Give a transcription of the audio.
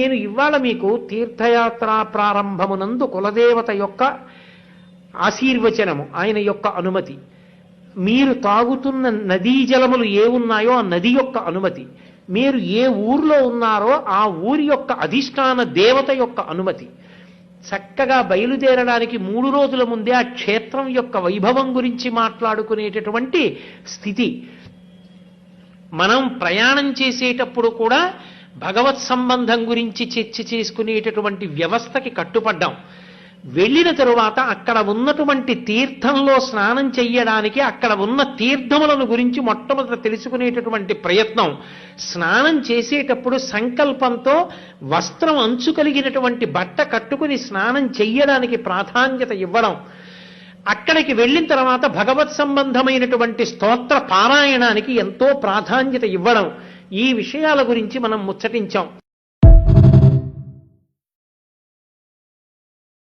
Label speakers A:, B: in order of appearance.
A: నేను ఇవాళ మీకు తీర్థయాత్ర ప్రారంభమునందు కులదేవత యొక్క ఆశీర్వచనము ఆయన యొక్క అనుమతి. మీరు తాగుతున్న నదీ జలములు ఏ ఉన్నాయో ఆ నది యొక్క అనుమతి. మీరు ఏ ఊర్లో ఉన్నారో ఆ ఊరి యొక్క అధిష్టాన దేవత యొక్క అనుమతి. చక్కగా బయలుదేరడానికి మూడు రోజుల ముందే ఆ క్షేత్రం యొక్క వైభవం గురించి మాట్లాడుకునేటటువంటి స్థితి. మనం ప్రయాణం చేసేటప్పుడు కూడా భగవత్ సంబంధం గురించి చర్చ చేసుకునేటటువంటి వ్యవస్థకి కట్టుపడ్డాం. వెళ్ళిన తరువాత అక్కడ ఉన్నటువంటి తీర్థంలో స్నానం చెయ్యడానికి అక్కడ ఉన్న తీర్థములను గురించి మొట్టమొదట తెలుసుకునేటటువంటి ప్రయత్నం. స్నానం చేసేటప్పుడు సంకల్పంతో వస్త్రం అంచు కలిగినటువంటి బట్ట కట్టుకుని స్నానం చెయ్యడానికి ప్రాధాన్యత ఇవ్వడం. అక్కడికి వెళ్ళిన తర్వాత భగవత్ సంబంధమైనటువంటి స్తోత్ర పారాయణానికి ఎంతో ప్రాధాన్యత ఇవ్వడం. ఈ విషయాల గురించి మనం ముచ్చటించాం.